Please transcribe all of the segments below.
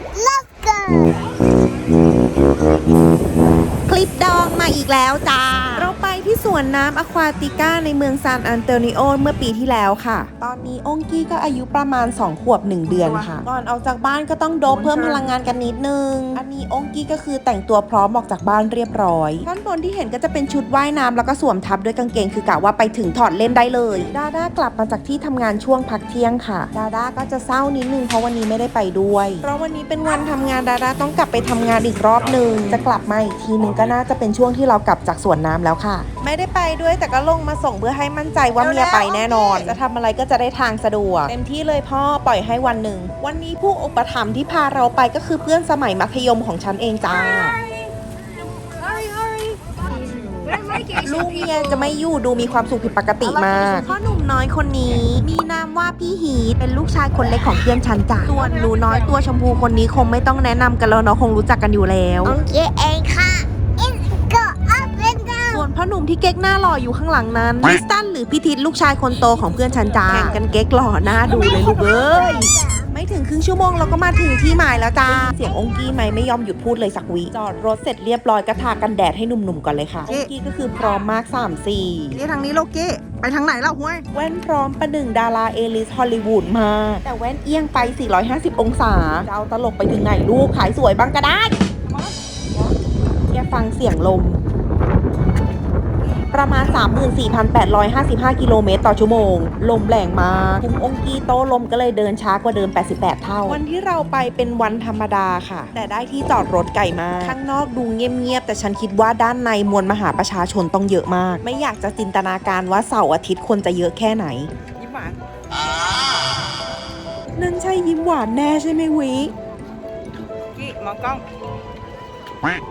Let's วนน้ำอควาติก้าในเมืองซานอันโตนิโอเมื่อปีที่แล้วค่ะ ตอนนี้องกี้ก็อายุประมาณ 2 ขวบ 1 เดือนค่ะ ก่อนออกจากบ้านก็ต้องโดบเพิ่มพลังงานกันนิดนึง อันนี้องกี้ก็คือแต่งตัวพร้อมออกจากบ้านเรียบร้อยท่อนบนที่เห็นก็จะเป็นชุดว่ายน้ำแล้วก็สวมทับด้วยกางเกงคือกะว่าไปถึงถอดเล่นได้เลยดาด้ากลับมาจากที่ทำงานช่วงพักเที่ยงค่ะ ดาด้าก็จะเศร้านิดนึงเพราะวันนี้ไม่ได้ไปด้วย เพราะวันนี้เป็นวันทำงานดาด้าต้องกลับไปทำงานอีกรอบหนึ่งจะกลับมาอีกทีหนึงก็น่าจะเป็นช่วงที่เรากลับจากสวนน้ำแล้วค่ะ ไม่ได้ไปด้วยแต่ก็ลงมาส่งเพื่อให้มั่นใจว่าเมียไปแน่นอน จะทำอะไรก็จะได้ทางสะดวก เต็มที่เลยพ่อปล่อยให้วันหนึ่ง วันนี้ผู้อุปถัมภ์ที่พาเราไปก็คือเพื่อนสมัยมัธยมของฉันเองจ้าลูกเมียจะไม่อยู่ดูมีความสุขผิดปกติมากพ่อหนุ่มน้อยคนนี้ มีนามว่าพี่ฮีทเป็นลูกชายคนเล็กของเพื่อนฉันจ้ะส่วนหนูน้อยตัวชมพูคนนี้คงไม่ต้องแนะนำกันแล้วเนาะคงรู้จักกันอยู่แล้วโอเคเอง พ่อหนุ่มที่เก๊กหน้าหล่ออยู่ข้างหลังนั้นคริสตันหรือพี่ทิศลูกชายคนโตของเพื่อนฉันจ้าแข่งกันเก๊กหล่อหน้าดูเลยลูกเอ้ยไม่ถึงครึ่งชั่วโมงเราก็มาถึงที่หมายแล้วจ้า เสียงองกี้ไหมไม่ยอมหยุดพูดเลยสักวิจอดรถเสร็จเรียบร้อยก็ทากันแดดให้หนุ่มๆก่อนเลยค่ะ องกี้ก็คือพร้อมมาก 3 4นี่ทางนี้โลเก้ไปทางไหนล่ะห้วย แว่นพร้อมประหนึ่งดาราเอลิสฮอลลีวูดมา แต่แว่นเอียงไป 450 องศาจะเอาตลกไปถึงไหนลูกขายสวยบ้างก็ได้แกฟังเสียงลม ประมาณ 34,855 กิโลเมตรต่อชั่วโมง ลมแรงมากคุมองกีโตลมก็เลยเดินช้ากว่าเดิม 88 เท่า วันที่เราไปเป็นวันธรรมดาค่ะ แต่ได้ที่จอดรถไก่มาก ข้างนอกดูเงียบๆ แต่ฉันคิดว่าด้านในมวลมหาประชาชนต้องเยอะมาก ไม่อยากจะจินตนาการว่าเสาร์อาทิตย์คนจะเยอะแค่ไหนยิ้มหวานนั่นใช่ยิ้มหวานแน่ใช่ไหมวิกี้มองกล้อง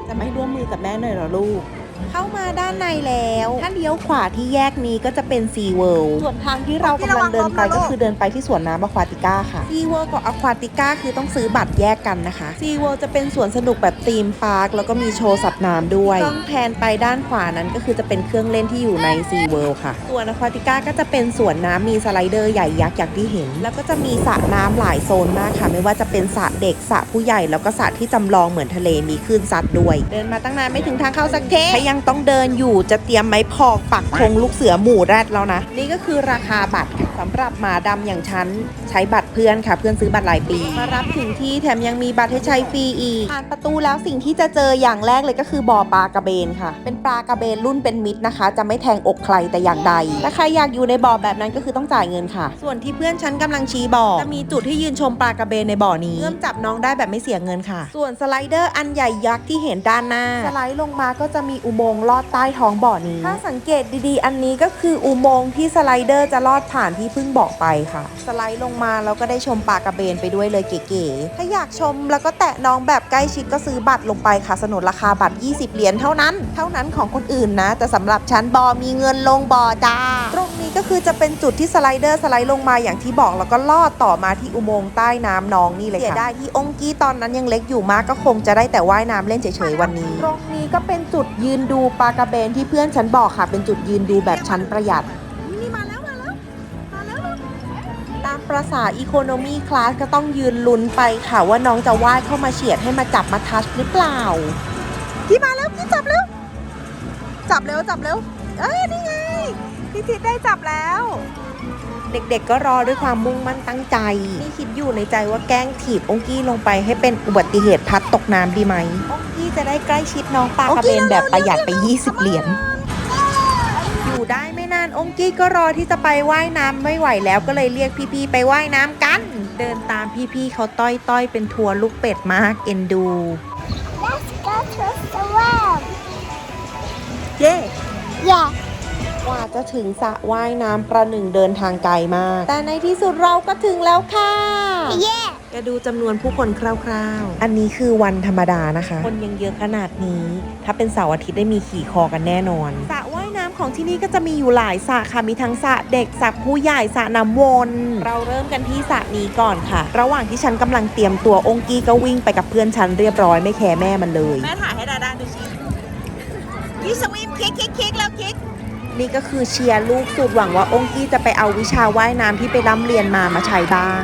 จะไม่ร่วมมือกับแม่หน่อยเหรอลูก เข้ามาด้านในแล้ว ถ้าเลี้ยวขวาที่แยกนี้ก็จะเป็นซีเวิลด์ส่วนทางที่เรากำลังเดินไปก็คือเดินไปที่สวนน้ำอควาติก้าค่ะซีเวิลด์กับอควาติก้าคือต้องซื้อบัตรแยกกันนะคะซีเวิลด์จะเป็นสวนสนุกแบบธีมพาร์คแล้วก็มีโชว์สัตว์น้ำด้วยต้องแทนไปด้านขวานั้นก็คือจะเป็นเครื่องเล่นที่อยู่ในซีเวิลด์ค่ะส่วนอควาติก้าก็จะเป็นสวนน้ำมีสไลเดอร์ใหญ่ยักษ์อย่างที่เห็น แล้วก็จะมีสระน้ำหลายโซนมากค่ะ ไม่ว่าจะเป็นสระเด็กสระผู้ใหญ่แล้วก็สระที่จำลองเหมือนทะเลมีคลื่นซัดด้วย เดินมาตั้งนานไม่ถึงทางเข้าสักเทถ้ายังต้องเดินอยู่จะเตรียมไม้พอกปักธงลูกเสือหมู่แรดแล้วนะ นี่ก็คือราคาบัตรค่ะ สำหรับหมาดำอย่างฉัน ใช้บัตรเพื่อนค่ะ เพื่อนซื้อบัตรหลายปี มารับถึงที่แถมยังมีบัตรให้ใช้ฟรีอีกผ่านประตูแล้วสิ่งที่จะเจออย่างแรกเลยก็คือบ่อปลากระเบนค่ะ เป็นปลากระเบนรุ่นเป็นมิตรนะคะ จะไม่แทงอกใครแต่อย่างใดถ้าใครอยากอยู่ในบ่อแบบนั้นก็คือต้องจ่ายเงินค่ะ ส่วนที่เพื่อนฉันกำลังชี้บ่อจะมีจุดที่ยืนชมปลากระเบนในบ่อนี้เอื้อมจับน้องได้แบบไม่เสียเงินค่ะ ส่วนสไลเดอร์อันใหญ่ยักษ์ที่เห็นด้านหน้า สไลด์ลงมาก็จะมีอุโมงค์ลอดใต้ท้องบ่อนี้ ถ้าสังเกตดีๆ อันนี้ก็คืออุโมงค์ที่สไลเดอร์จะลอดผ่านที่เพิ่งบอกไปค่ะ สไลด์ลงมาแล้วก็ได้ชมปลากระเบนไปด้วยเลยเก๋ๆถ้าอยากชมแล้วก็แตะน้องแบบใกล้ชิดก็ซื้อบัตรลงไปค่ะ สนุนราคาบัตร 20 เหรียญเท่านั้น เท่านั้นของคนอื่นนะ แต่สำหรับฉันบอมีเงินลงบอจ้าตรงนี้ก็คือจะเป็นจุดที่สไลเดอร์สไลด์ลงมาอย่างที่บอกแล้วก็ลอดต่อมาที่อุโมงค์ใต้น้ำน้องนี่เลยค่ะเสียดายที่องกี้ตอนนั้นยังเล็กอยู่มากก็คงจะได้แต่ว่ายน้ำเล่นเฉยๆวันนี้ ตรงนี้ก็เป็นจุดยืนดูปลากระเบนที่เพื่อนฉันบอกค่ะ เป็นจุดยืนดูแบบชั้นประหยัด ประษาอีโคโนมีคลาสก็ต้องยืนลุ้นไปค่ะว่าน้องจะว่ายเข้ามาเฉียดให้มาจับมาทัชหรือเปล่าพี่มาแล้วพี่จับแล้ว จับเร็วจับเร็ว เอ้ยนี่ไงพี่ทิศได้จับแล้ว เด็กๆก็รอด้วยความมุ่งมั่นตั้งใจนี่คิดอยู่ในใจว่าแกล้งถีบองกี้ลงไปให้เป็นอุบัติเหตุพลัดตกน้ำดีไหมองกี้จะได้ใกล้ชิดน้องปลากระเบนแบบประหยัดไป 20 เหรียญอยู่ ได้ไม่นานองกี้ก็รอที่จะไปว่ายน้ำไม่ไหวแล้วก็เลยเรียกพี่ๆไปว่ายน้ำกัน เดินตามพี่ๆเขาต้อยๆเป็นทัวร์ลูกเป็ดมากเอ็นดู Let's go to the well เย้ Yeah กว่าจะถึงสระว่ายน้ำประหนึ่งเดินทางไกลมาก แต่ในที่สุดเราก็ถึงแล้วค่ะ Yeah จะดูจำนวนผู้คนคร่าวๆ อันนี้คือวันธรรมดานะคะ คนยังเยอะขนาดนี้ ถ้าเป็นเสาร์อาทิตย์ได้มีขี่คอกันแน่นอนสระว่ายน้ำ ของที่นี่ก็จะมีอยู่หลายสระค่ะ มีทั้งสระเด็กสระผู้ใหญ่สระน้ำวน เราเริ่มกันที่สระนี้ก่อนค่ะ ระหว่างที่ฉันกำลังเตรียมตัวองกี้ก็วิ่งไปกับเพื่อนฉันเรียบร้อยไม่แคร์แม่มันเลย แม่ถ่ายให้ดาดาดูสิพี่สวิมคลิกคิกคิกแล้วคลิกนี่ก็คือเชียร์ลูกสุดหวังว่าองกี้จะไปเอาวิชาว่ายน้ำที่ไปร่ำเรียนมามาใช้บ้าง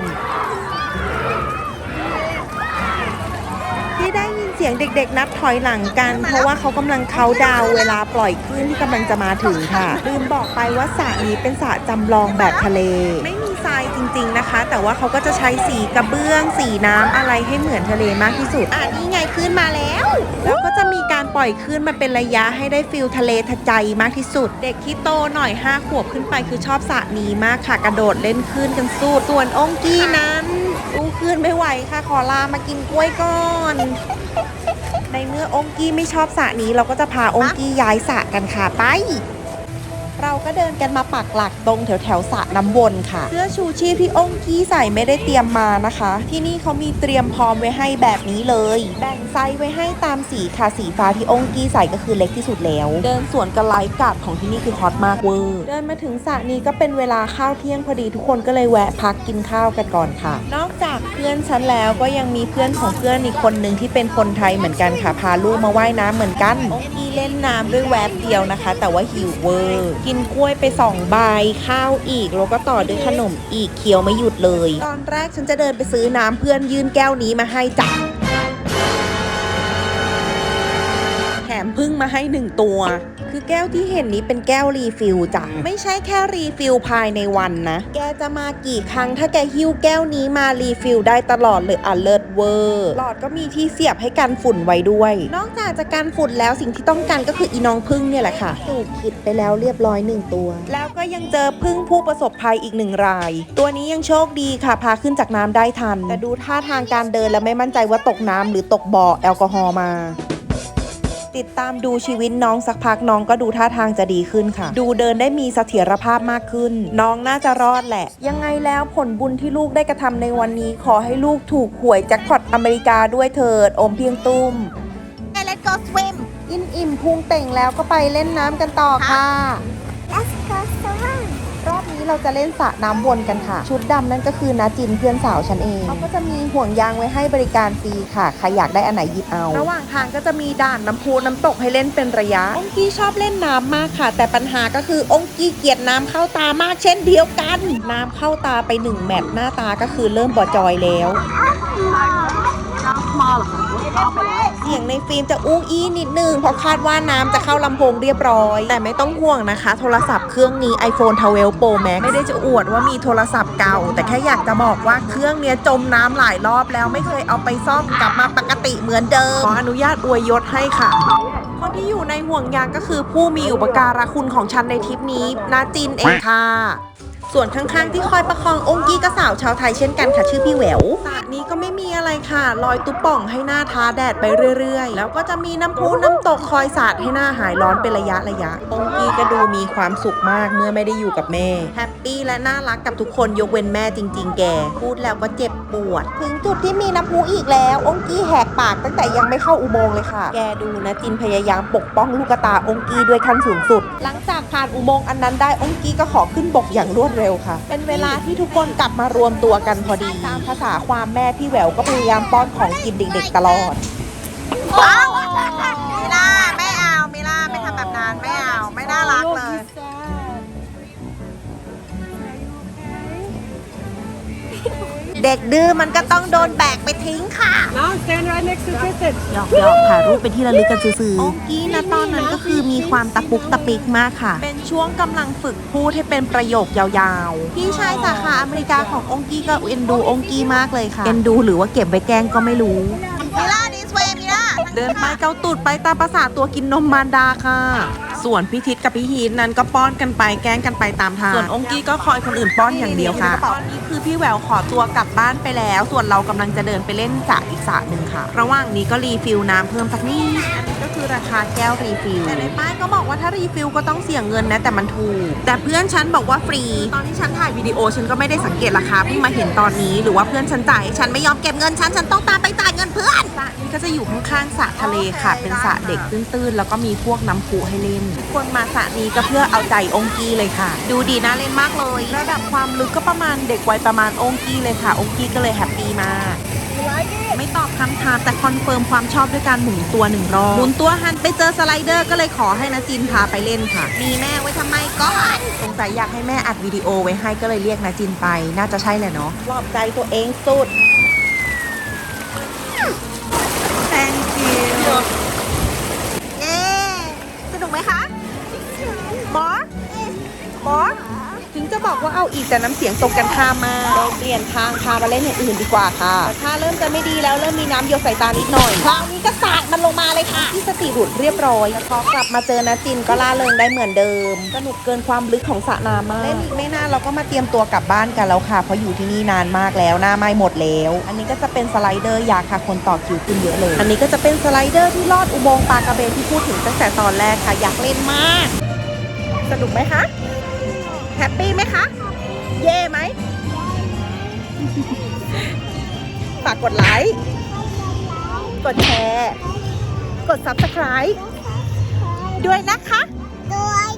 ที่ได้ เสียงเด็กๆ นับถอยหลังกัน เพราะว่าเขากำลังเขาน์ดาวน์เวลาปล่อยคลื่นที่กำลังจะมาถึงค่ะ ลืมบอกไปว่าสระนี้เป็นสระจำลองแบบทะเล ไม่มีทรายจริงๆนะคะ แต่ว่าเขาก็จะใช้สีกระเบื้อง สีน้ำอะไรให้เหมือนทะเลมากที่สุดอะนี่ไงคลื่นมาแล้ว แล้วก็จะมีการปล่อยคลื่นมาเป็นระยะให้ได้ฟิลทะเลทะใจมากที่สุด เด็กที่โตหน่อย5ขวบขึ้นไปคือชอบสระนี้มากค่ะกระโดดเล่นคลื่นกันสุดส่วนองกี้นั้น อู้คลื่นไม่ไหวค่ะ ขอลามากินกล้วยก่อน ในเมื่อองกี้ไม่ชอบสระนี้เราก็จะพาองกี้ย้ายสระกันค่ะไป เราก็เดินกันมาปักหลักตรงแถวแถวสระน้ำวนค่ะ เสื้อชูชีพที่องกี้ใส่ไม่ได้เตรียมมานะคะ ที่นี่เขามีเตรียมพร้อมไว้ให้แบบนี้เลย แบ่งไซส์ไว้ให้ตามสีค่ะสีฟ้าที่องกี้ใส่ก็คือเล็กที่สุดแล้ว เดินสวนกับไลฟ์การ์ดของที่นี่คือฮอตมากเวอร์เดินมาถึงสระนี้ก็เป็นเวลาข้าวเที่ยงพอดีทุกคนก็เลยแวะพักกินข้าวกันก่อนค่ะ นอกจากเพื่อนฉันแล้วก็ยังมีเพื่อนของเพื่อนอีกคนนึงที่เป็นคนไทยเหมือนกันค่ะพาลูกมาว่ายน้ำเหมือนกันองกี้เล่นน้ำด้วยแวบเดียวนะคะ แต่ว่าหิวเวอร์กินกล้วยไปสองใบข้าวอีก แล้วก็ต่อด้วยขนมอีกเคี้ยวไม่หยุดเลย ตอนแรกฉันจะเดินไปซื้อน้ำเพื่อนยื่นแก้วนี้มาให้จับแถมพึ่งมาให้หนึ่งตัว คือแก้วที่เห็นนี้เป็นแก้วรีฟิลจ้ะไม่ใช่แค่รีฟิลภายในวันนะ แกจะมากี่ครั้ง ถ้าแกหิ้วแก้วนี้มารีฟิลได้ตลอดเลยอะเลิศเวอร์หลอดก็มีที่เสียบให้กันฝุ่นไว้ด้วย นอกจากจะกันฝุ่นแล้วสิ่งที่ต้องการก็คืออีน้องพึ่งเนี่ยแหละค่ะสูบขิดไปแล้วเรียบร้อยหนึ่งตัว แล้วก็ยังเจอพึ่งผู้ประสบภัยอีกหนึ่งราย ตัวนี้ยังโชคดีค่ะพาขึ้นจากน้ำได้ทัน แต่ดูท่าทางการเดินแล้วไม่มั่นใจว่าตกน้ำหรือตกบ่อแอลกอฮอล์มา ติดตามดูชีวิตน้องสักพักน้องก็ดูท่าทางจะดีขึ้นค่ะ ดูเดินได้มีเสถียรภาพมากขึ้น น้องน่าจะรอดแหละ ยังไงแล้วผลบุญที่ลูกได้กระทำในวันนี้ ขอให้ลูกถูกหวยแจ็คพอตอเมริกาด้วยเถิดอมเพียงตุ้ม Hey, let's go swim กินอิ่มพุงเต่งแล้วก็ไปเล่นน้ำกันต่อค่ะ Let's go swim รอบนี้เราจะเล่นสระน้ำวนกันค่ะ ชุดดำนั่นก็คือนาจินเพื่อนสาวฉันเองเขาก็จะมีห่วงยางไว้ให้บริการฟรีค่ะใครอยากได้อันไหนหยิบเอา ระหว่างทางก็จะมีด่านน้ำพุน้ำตกให้เล่นเป็นระยะ องกี้ชอบเล่นน้ำมากค่ะ แต่ปัญหาก็คือองกี้เกลียดน้ำเข้าตามากเช่นเดียวกัน น้ำเข้าตาไปหนึ่งแมตช์หน้าตาก็คือเริ่มบอจอยแล้ว เสียงในฟิล์มจะอู้อี้นิดนึงเพราะคาดว่าน้ำจะเข้าลำโพงเรียบร้อย แต่ไม่ต้องห่วงนะคะ โทรศัพท์เครื่องนี้ iPhone 12 Pro Max ไม่ได้จะอวดว่ามีโทรศัพท์เก่า แต่แค่อยากจะบอกว่าเครื่องเนี้ยจมน้ำหลายรอบแล้วไม่เคยเอาไปซ่อมกลับมาปกติเหมือนเดิม ขออนุญาตอวยยศให้ค่ะคนที่อยู่ในห่วงยางก็คือผู้มีอุปการะคุณของฉันในทริปนี้นาจินเองค่ะ ส่วนข้างๆ ที่คอยประคององค์กี้ก็สาวชาวไทยเช่นกันค่ะชื่อพี่แหววสระนี้ก็ไม่มีอะไรค่ะลอยตุ๊บป่องให้หน้าท้าแดดไปเรื่อยๆ แล้วก็จะมีน้ำพุน้ำตกคอยสาดให้หน้าหายร้อนเป็นระยะระยะองค์กี้ก็ดูมีความสุขมากเมื่อไม่ได้อยู่กับแม่แฮปปี้และน่ารักกับทุกคนยกเว้นแม่จริง ๆ แก พูดแล้วก็เจ็บ ปวด ถึงจุดที่มีน้ำพุอีกแล้ว องค์กี้แหกปากตั้งแต่ยังไม่เข้าอุโมงค์เลยค่ะ แกดูนะจินพยายามปกป้องลูกตาองค์กี้ด้วยขั้นสูงสุด หลังจากผ่านอุโมงค์อันนั้นได้องค์กี้ก็ขอขึ้นบกอย่างรวดเร็วค่ะ เป็นเวลาที่ทุกคนกลับมารวมตัวกันพอดีตามภาษาความแม่พี่แหววก็พยายามป้อนของกินเด็กๆตลอด เด็กดื้อมันก็ต้องโดนแบกไปทิ้งค่ะ Now stand right next to Tristan. หยอกหยอกถ่ายรูปเป็นที่ระลึกกันซื้อๆองกี้นะตอนนั้นก็คือมีความตะปุกตะปิกมากค่ะ เป็นช่วงกำลังฝึกพูดให้เป็นประโยคยาวๆ พี่ชายสาขาอเมริกาขององกี้ก็เอ็นดูองกี้มากเลยค่ะ เอ็นดูหรือว่าเก็บไว้แกล้งก็ไม่รู้ มิล่า this way มิล่าเดินไปเกาตูดไปตามภาษาตัวกินนมมารดาค่ะ ส่วนพี่ทิศกับพี่ฮีนนั้นก็ป้อนกันไปแกล้งกันไปตามทางส่วนองกี้ก็คอยคนอื่นป้อนอย่างเดียวค่ะตอนนี้คือพี่แหววขอตัวกลับบ้านไปแล้ว ส่วนเรากำลังจะเดินไปเล่นสระอีกสระหนึ่งค่ะ ระหว่างนี้ก็รีฟิลน้ำเพิ่มสักนิดอันนี้ก็คือราคาแก้วรีฟิลแต่ในป้ายก็บอกว่าถ้ารีฟิลก็ต้องเสียเงินนะแต่มันถูก แต่เพื่อนฉันบอกว่าฟรี ตอนที่ฉันถ่ายวิดีโอฉันก็ไม่ได้สังเกตราคาเพิ่งมาเห็นตอนนี้ หรือว่าเพื่อนฉันจ่ายให้ฉันไม่ยอมเก็บเงินฉันฉันต้องตามไปจ่ายเงินเพื่อนสระนี้ก็จะอยู่ข้างๆสระทะเลค่ะ เป็นสระเด็กตื้นๆแล้วก็มีพวกน้ำพุให้เล่นทุกคนมาสระนี้ก็เพื่อเอาใจองกี้เลยค่ะ ดูดีน่าเล่นมากเลย ระดับความลึกก็ประมาณเด็กวัยประมาณองกี้เลยค่ะ องกี้ก็เลยแฮปปี้มากไม่ตอบคำถามแต่คอนเฟิร์มความชอบด้วยการหมุนตัวหนึ่งรอบหมุนตัวหันไปเจอสไลเดอร์ก็เลยขอให้นาจินพาไปเล่นค่ะ มีแม่ไว้ทำไมก่อนสงสัยอยากให้แม่อัดวิดีโอไว้ให้ก็เลยเรียกนาจินไป น่าจะใช่แหละเนาะปลอบใจตัวเองสุด อีกแต่น้ำเสียงตรงกันข้ามมากเราเปลี่ยนทางพามาเล่นอย่างอื่นดีกว่าค่ะแต่ถ้าเริ่มจะไม่ดีแล้วเริ่มมีน้ำหยดใส่ตานิดหน่อยคราวนี้ก็สาดมันลงมาเลยค่ะที่สติหลุดเรียบร้อยพอกลับมาเจอนะจินก็ล่าเริงได้เหมือนเดิม สนุกเกินความลึกของสระน้ำมากเล่นอีกไม่นานเราก็มาเตรียมตัวกลับบ้านกันแล้วค่ะเพราะอยู่ที่นี่นานมากแล้วหน้าไหม้หมดแล้ว อันนี้ก็จะเป็นสไลเดอร์ยากค่ะคนต่อคิวขึ้นเยอะเลย อันนี้ก็จะเป็นสไลเดอร์ที่ลอดอุโมงค์ปลากระเบนที่พูดถึงตั้งแต่ตอนแรกค่ะอยากเล่นมาก สนุกไหมคะ แฮปปี้ไหมคะ เย่ไหม ฝากกดไลค์ กดแชร์ กด Subscribe ด้วยนะคะ ด้วย